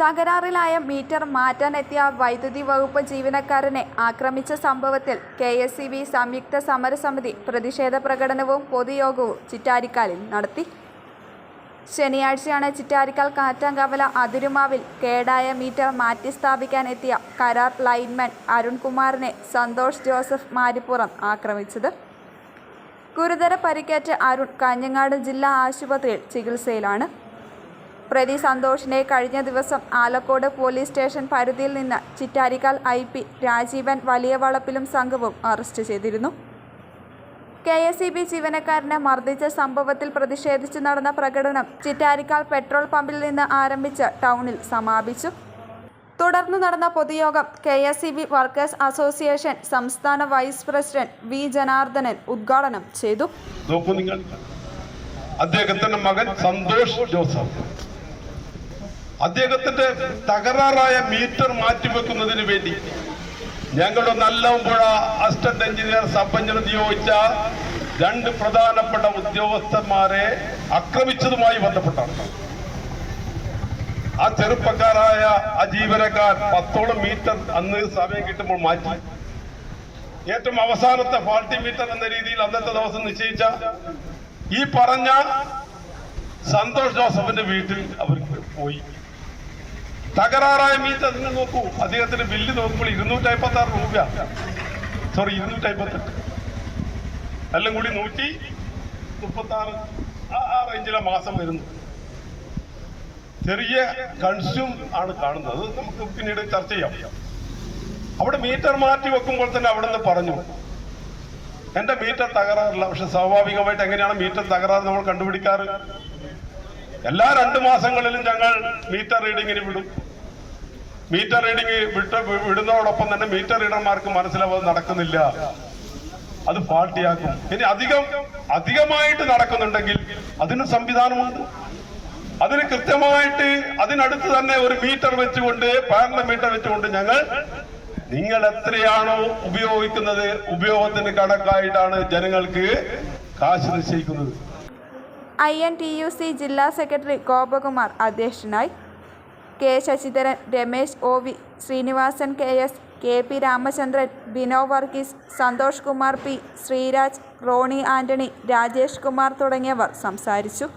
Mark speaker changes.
Speaker 1: തകരാറിലായ metre മാറ്റാനെത്തിയ വൈദ്യുതി വകുപ്പ് ജീവനക്കാരനെ ആക്രമിച്ച സംഭവത്തിൽ കെ എസ് ബി സംയുക്ത സമരസമിതി പ്രതിഷേധ പ്രകടനവും പൊതുയോഗവും ചിറ്റാരിക്കാലിൽ നടത്തി. ശനിയാഴ്ചയാണ് ചിറ്റാരിക്കാൽ കാറ്റാങ്കവല അതിരുമാവിൽ കേടായ മീറ്റർ മാറ്റി എത്തിയ കരാർ ലൈൻമാൻ അരുൺകുമാറിനെ സന്തോഷ് ജോസഫ് മാരിപ്പുറം ആക്രമിച്ചത്. ഗുരുതര പരിക്കേറ്റ അരുൺ കാഞ്ഞങ്ങാട് ജില്ലാ ആശുപത്രിയിൽ ചികിത്സയിലാണ്. പ്രതി സന്തോഷിനെ കഴിഞ്ഞ ദിവസം ആലക്കോട് പോലീസ് സ്റ്റേഷൻ പരിധിയിൽ നിന്ന് ചിറ്റാരിക്കാൽ ഐ പി രാജീവൻ വലിയ വളപ്പിലും സംഘവും അറസ്റ്റ് ചെയ്തിരുന്നു. കെ എസ് ഇ ബി ജീവനക്കാരനെ മർദ്ദിച്ച സംഭവത്തിൽ പ്രതിഷേധിച്ച് നടന്ന പ്രകടനം ചിറ്റാരിക്കാൽ പെട്രോൾ പമ്പിൽ നിന്ന് ആരംഭിച്ച് ടൗണിൽ സമാപിച്ചു. തുടർന്ന് നടന്ന പൊതുയോഗം K S E B workers association സംസ്ഥാന വൈസ് പ്രസിഡന്റ് വി ജനാർദ്ദനൻ ഉദ്ഘാടനം ചെയ്തു.
Speaker 2: അദ്ദേഹത്തിന്റെ മകൻ സന്തോഷ് ജോസഫ്. അദ്ദേഹത്തിന്റെ തകരാറായ മീറ്റർ മാറ്റിവെക്കുന്നതിന് വേണ്ടി ഞങ്ങളുടെ Nallampuzha assistant engineer sub engineer നിയോഗിച്ച രണ്ട് പ്രധാനപ്പെട്ട ഉദ്യോഗസ്ഥന്മാരെ ആക്രമിച്ചതുമായി ബന്ധപ്പെട്ടാണ്. ആ ചെറുപ്പക്കാരായ ആ ജീവനക്കാർ പത്തോളം മീറ്റർ അന്ന് സമയം കിട്ടുമ്പോൾ മാറ്റി. ഏറ്റവും അവസാനത്തെ ഫാൾട്ടി മീറ്റർ എന്ന രീതിയിൽ അന്നത്തെ ദിവസം നിശ്ചയിച്ച ഈ പറഞ്ഞ സന്തോഷ് ജോസഫിന്റെ വീട്ടിൽ അവർ പോയി. തകരാറായ മീറ്റർ അതിന് നോക്കൂ. അദ്ദേഹത്തിന്റെ ബില്ല് നോക്കുമ്പോൾ ഇരുന്നൂറ്റി അമ്പത്തി ആറ് രൂപ സോറി ഇരുന്നൂറ്റി അമ്പത്തെട്ട് എല്ലാം കൂടി നൂറ്റി മുപ്പത്തി ആറ് ആ റേഞ്ചിലെ മാസം വരുന്നു ചെറിയ കൺസ്യൂം ആണ് കാണുന്നത്. നമുക്ക് പിന്നീട് ചർച്ച ചെയ്യാം. അവിടെ മീറ്റർ മാറ്റി വെക്കുമ്പോൾ തന്നെ അവിടെ നിന്ന് പറഞ്ഞു. എന്റെ മീറ്റർ തകരാറില്ല. പക്ഷെ സ്വാഭാവികമായിട്ട് എങ്ങനെയാണ് മീറ്റർ തകരാറ് നമ്മൾ കണ്ടുപിടിക്കാറ്? എല്ലാ രണ്ട് മാസങ്ങളിലും ഞങ്ങൾ മീറ്റർ റീഡിങ്ങിന് വിടും. മീറ്റർ റീഡിങ് വിട്ട് വിടുന്നതോടൊപ്പം തന്നെ മീറ്റർ റീഡർമാർക്ക് മനസ്സിലാവാതെ നടക്കുന്നില്ല. അത് പാർട്ടിയാക്കും. ഇനി അധികം അധികമായിട്ട് നടക്കുന്നുണ്ടെങ്കിൽ അതിന് സംവിധാനമുണ്ട്. അതിന് കൃത്യമായിട്ട് അതിനടുത്ത് തന്നെ ഒരു മീറ്റർ വെച്ചുകൊണ്ട് പാരല മീറ്റർ വെച്ചുകൊണ്ട് ഞങ്ങൾ നിങ്ങൾ എത്രയാണോ ഉപയോഗിക്കുന്നത് ഉപയോഗത്തിന് കണക്കായിട്ടാണ് ജനങ്ങൾക്ക് കാശ് നിശ്ചയിക്കുന്നത്.
Speaker 1: I N T U C ജില്ലാ സെക്രട്ടറി ഗോപകുമാർ അധ്യക്ഷനായി K Sasidharan Ramesh O V Sreenivasan K S K P Ramachandran Bino Varghese Santhosh Kumar P Sreeraj Roni Antony Rajesh Kumar തുടങ്ങിയവർ സംസാരിച്ചു.